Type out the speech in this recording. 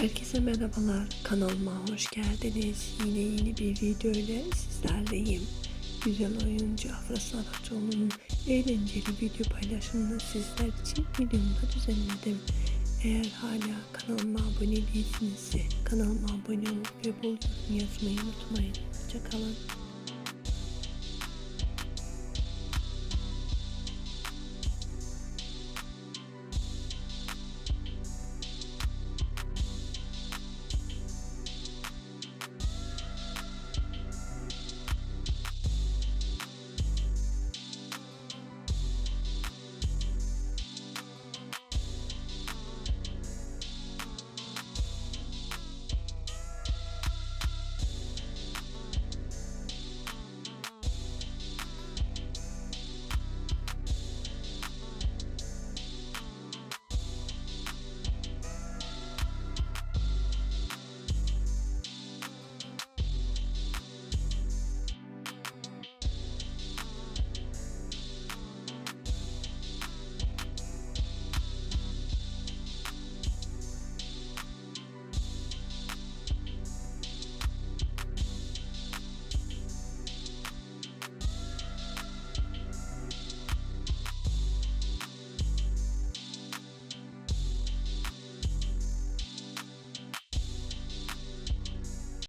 Herkese merhabalar. Kanalıma hoş geldiniz. Yine yeni bir video ile sizlerleyim. Güzel oyuncu Afra Saraçoğlu'nun eğlenceli video paylaşımını sizler için videomda düzenledim. Eğer hala kanalıma abone değilsinizse kanalıma abone olup ve bol yazmayı unutmayın. Hoşçakalın.